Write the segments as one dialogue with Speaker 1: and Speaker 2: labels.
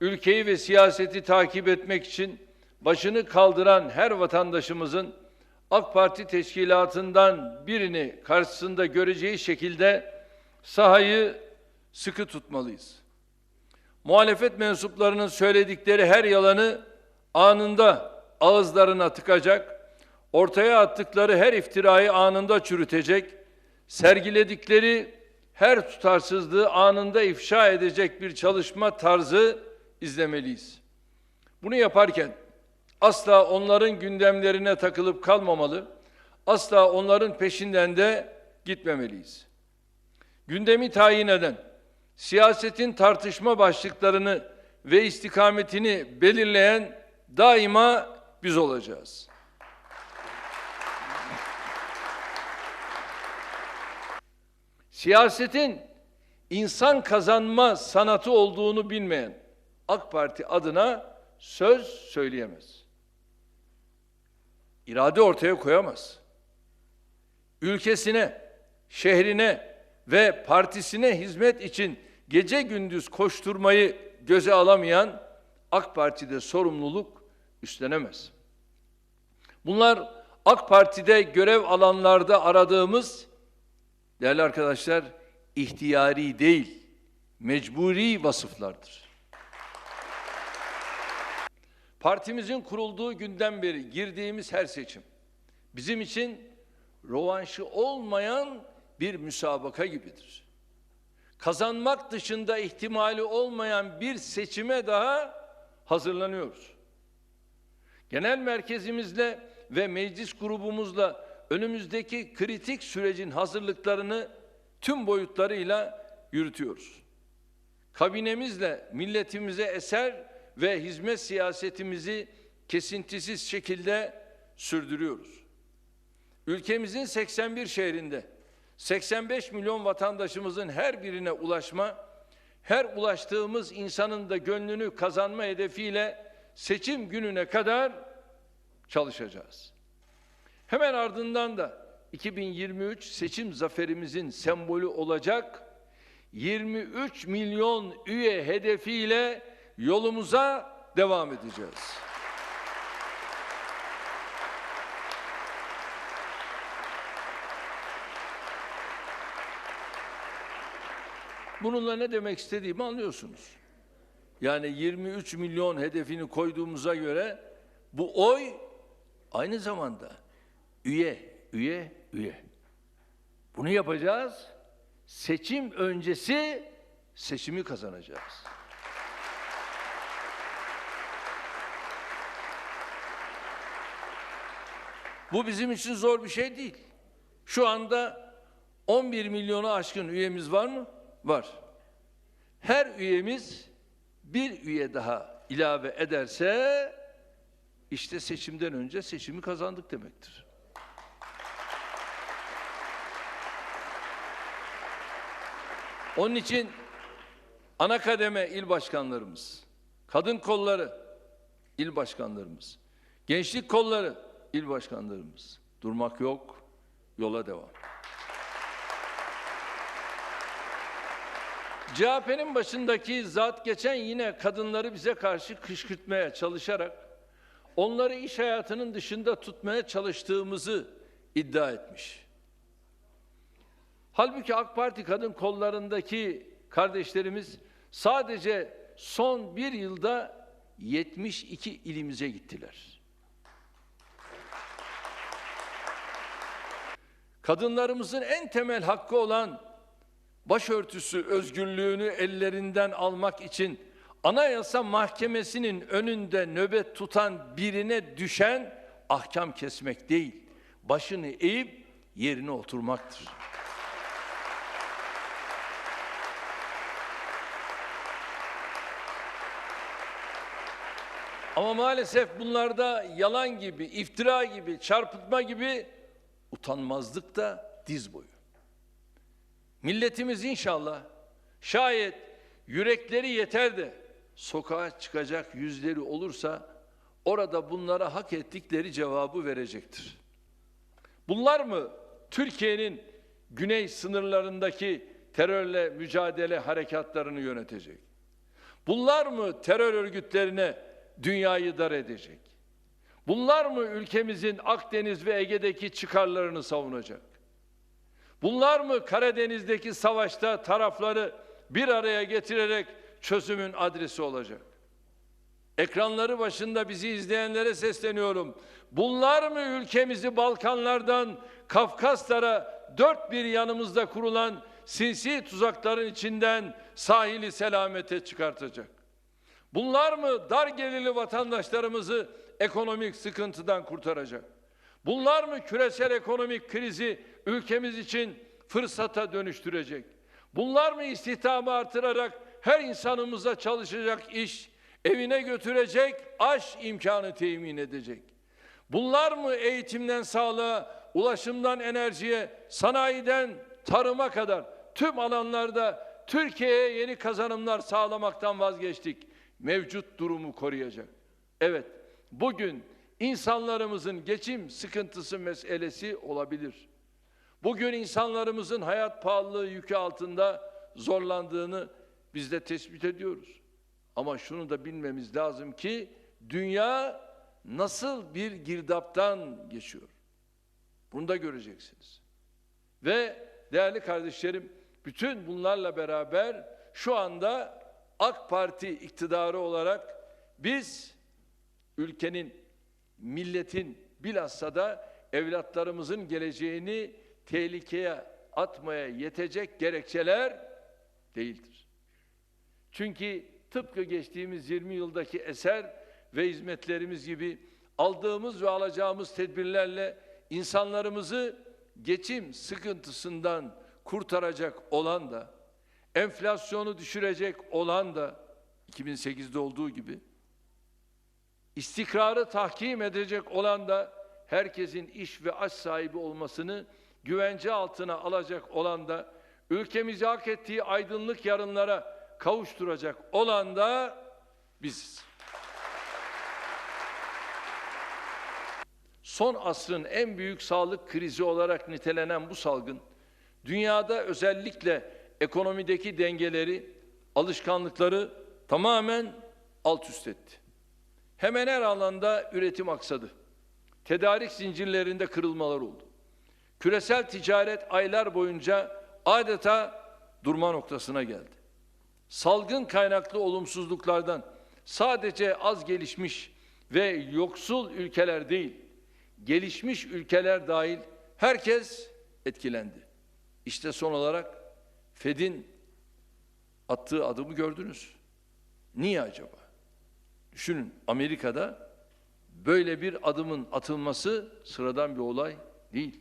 Speaker 1: ülkeyi ve siyaseti takip etmek için başını kaldıran her vatandaşımızın AK Parti teşkilatından birini karşısında göreceği şekilde sahayı sıkı tutmalıyız. Muhalefet mensuplarının söyledikleri her yalanı anında ağızlarına tıkacak, ortaya attıkları her iftirayı anında çürütecek, sergiledikleri her tutarsızlığı anında ifşa edecek bir çalışma tarzı izlemeliyiz. Bunu yaparken asla onların gündemlerine takılıp kalmamalı, asla onların peşinden de gitmemeliyiz. Gündemi tayin eden, siyasetin tartışma başlıklarını ve istikametini belirleyen daima biz olacağız. Siyasetin insan kazanma sanatı olduğunu bilmeyen AK Parti adına söz söyleyemez. İrade ortaya koyamaz. Ülkesine, şehrine ve partisine hizmet için gece gündüz koşturmayı göze alamayan AK Parti'de sorumluluk üstlenemez. Bunlar AK Parti'de görev alanlarda aradığımız değerli arkadaşlar ihtiyari değil, mecburi vasıflardır. Partimizin kurulduğu günden beri girdiğimiz her seçim bizim için rovanşı olmayan bir müsabaka gibidir. Kazanmak dışında ihtimali olmayan bir seçime daha hazırlanıyoruz. Genel merkezimizle ve meclis grubumuzla önümüzdeki kritik sürecin hazırlıklarını tüm boyutlarıyla yürütüyoruz. Kabinemizle milletimize eser ve hizmet siyasetimizi kesintisiz şekilde sürdürüyoruz. Ülkemizin 81 şehrinde 85 milyon vatandaşımızın her birine ulaşma, her ulaştığımız insanın da gönlünü kazanma hedefiyle seçim gününe kadar çalışacağız. Hemen ardından da 2023 seçim zaferimizin sembolü olacak 23 milyon üye hedefiyle yolumuza devam edeceğiz. Bununla ne demek istediğimi anlıyorsunuz. Yani 23 milyon hedefini koyduğumuza göre bu oy aynı zamanda üye, üye, üye. Bunu yapacağız. Seçim öncesi seçimi kazanacağız. Bu bizim için zor bir şey değil. Şu anda 11 milyonu aşkın üyemiz var mı? Var. Her üyemiz bir üye daha ilave ederse işte seçimden önce seçimi kazandık demektir. Onun için ana kademe il başkanlarımız, kadın kolları il başkanlarımız, gençlik kolları il başkanlarımız durmak yok, yola devam. CHP'nin başındaki zat geçen yine kadınları bize karşı kışkırtmaya çalışarak onları iş hayatının dışında tutmaya çalıştığımızı iddia etmiş. Halbuki AK Parti kadın kollarındaki kardeşlerimiz sadece son bir yılda 72 ilimize gittiler. Kadınlarımızın en temel hakkı olan başörtüsü özgürlüğünü ellerinden almak için Anayasa Mahkemesi'nin önünde nöbet tutan birine düşen ahkam kesmek değil, başını eğip yerine oturmaktır. Ama maalesef bunlarda yalan gibi, iftira gibi, çarpıtma gibi utanmazlık da diz boyu. Milletimiz inşallah şayet yürekleri yeter de sokağa çıkacak yüzleri olursa orada bunlara hak ettikleri cevabı verecektir. Bunlar mı Türkiye'nin güney sınırlarındaki terörle mücadele harekatlarını yönetecek? Bunlar mı terör örgütlerine dünyayı dar edecek? Bunlar mı ülkemizin Akdeniz ve Ege'deki çıkarlarını savunacak? Bunlar mı Karadeniz'deki savaşta tarafları bir araya getirerek çözümün adresi olacak? Ekranları başında bizi izleyenlere sesleniyorum. Bunlar mı ülkemizi Balkanlardan Kafkaslara dört bir yanımızda kurulan sinsi tuzakların içinden sahili selamete çıkartacak? Bunlar mı dar gelirli vatandaşlarımızı ekonomik sıkıntıdan kurtaracak? Bunlar mı küresel ekonomik krizi ülkemiz için fırsata dönüştürecek? Bunlar mı istihdamı artırarak her insanımıza çalışacak iş, evine götürecek aş imkanı temin edecek? Bunlar mı eğitimden sağlığa, ulaşımdan enerjiye, sanayiden tarıma kadar tüm alanlarda Türkiye'ye yeni kazanımlar sağlamaktan vazgeçtik. Mevcut durumu koruyacak. Evet, bugün insanlarımızın geçim sıkıntısı meselesi olabilir. Bugün insanlarımızın hayat pahalılığı yükü altında zorlandığını biz de tespit ediyoruz. Ama şunu da bilmemiz lazım ki dünya nasıl bir girdaptan geçiyor. Bunu da göreceksiniz. Ve değerli kardeşlerim, bütün bunlarla beraber şu anda AK Parti iktidarı olarak biz ülkenin, milletin bilhassa da evlatlarımızın geleceğini tehlikeye atmaya yetecek gerekçeler değildir. Çünkü tıpkı geçtiğimiz 20 yıldaki eser ve hizmetlerimiz gibi aldığımız ve alacağımız tedbirlerle insanlarımızı geçim sıkıntısından kurtaracak olan da enflasyonu düşürecek olan da 2008'de olduğu gibi istikrarı tahkim edecek olan da herkesin iş ve aş sahibi olmasını güvence altına alacak olan da ülkemizi hak ettiği aydınlık yarınlara kavuşturacak olan da biziz. Son asrın en büyük sağlık krizi olarak nitelenen bu salgın, dünyada özellikle ekonomideki dengeleri, alışkanlıkları tamamen alt üst etti. Hemen her alanda üretim aksadı. Tedarik zincirlerinde kırılmalar oldu. Küresel ticaret aylar boyunca adeta durma noktasına geldi. Salgın kaynaklı olumsuzluklardan sadece az gelişmiş ve yoksul ülkeler değil, gelişmiş ülkeler dahil herkes etkilendi. İşte son olarak Fed'in attığı adımı gördünüz. Niye acaba? Düşünün Amerika'da böyle bir adımın atılması sıradan bir olay değil.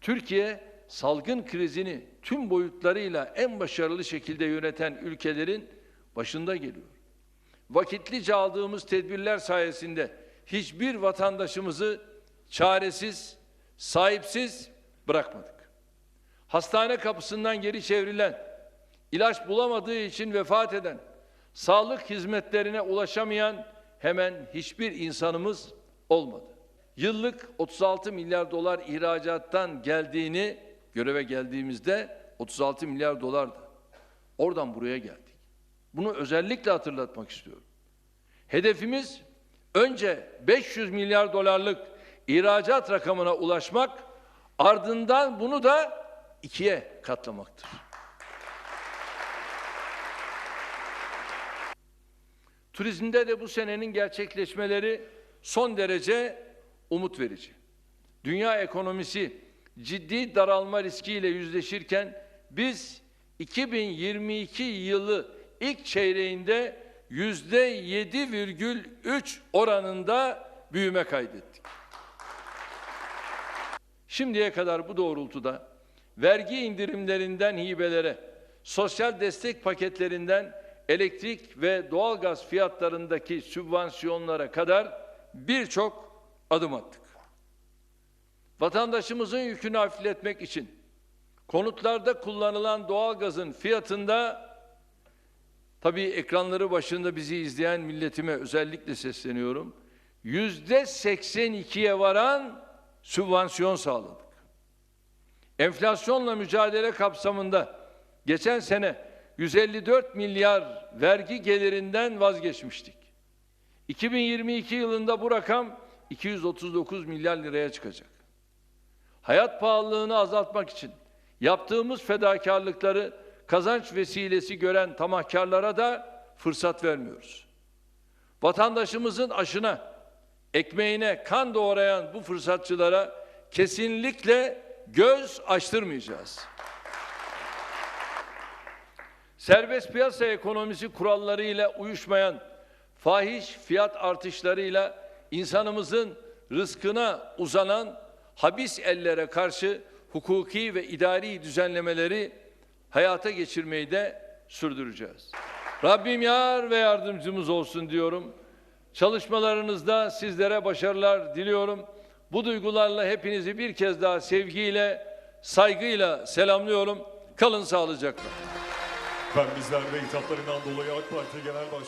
Speaker 1: Türkiye salgın krizini tüm boyutlarıyla en başarılı şekilde yöneten ülkelerin başında geliyor. Vakitlice aldığımız tedbirler sayesinde hiçbir vatandaşımızı çaresiz, sahipsiz bırakmadık. Hastane kapısından geri çevrilen, ilaç bulamadığı için vefat eden, sağlık hizmetlerine ulaşamayan hemen hiçbir insanımız olmadı. Yıllık 36 milyar dolar ihracattan geldiğini göreve geldiğimizde 36 milyar dolardı. Oradan buraya geldik. Bunu özellikle hatırlatmak istiyorum. Hedefimiz önce 500 milyar dolarlık ihracat rakamına ulaşmak, ardından bunu da ikiye katlamaktır. Turizmde de bu senenin gerçekleşmeleri son derece umut verici. Dünya ekonomisi ciddi daralma riskiyle yüzleşirken biz 2022 yılı ilk çeyreğinde yüzde 7,3 oranında büyüme kaydettik. Şimdiye kadar bu doğrultuda vergi indirimlerinden hibelere, sosyal destek paketlerinden elektrik ve doğalgaz fiyatlarındaki sübvansiyonlara kadar birçok adım attık. Vatandaşımızın yükünü hafifletmek için konutlarda kullanılan doğalgazın fiyatında tabii ekranları başında bizi izleyen milletime özellikle sesleniyorum. Yüzde 82'ye varan sübvansiyon sağladık. Enflasyonla mücadele kapsamında geçen sene 154 milyar vergi gelirinden vazgeçmiştik. 2022 yılında bu rakam 239 milyar liraya çıkacak. Hayat pahalılığını azaltmak için yaptığımız fedakarlıkları kazanç vesilesi gören tamahkarlara da fırsat vermiyoruz. Vatandaşımızın aşına, ekmeğine kan doğrayan bu fırsatçılara kesinlikle göz açtırmayacağız. Serbest piyasa ekonomisi kurallarıyla uyuşmayan fahiş fiyat artışlarıyla insanımızın rızkına uzanan habis ellere karşı hukuki ve idari düzenlemeleri hayata geçirmeyi de sürdüreceğiz. Rabbim yar ve yardımcımız olsun diyorum. Çalışmalarınızda sizlere başarılar diliyorum. Bu duygularla hepinizi bir kez daha sevgiyle, saygıyla selamlıyorum. Kalın sağlıcakla.
Speaker 2: Ben bizler de hitaplarından dolayı AK Parti Genel Başkanı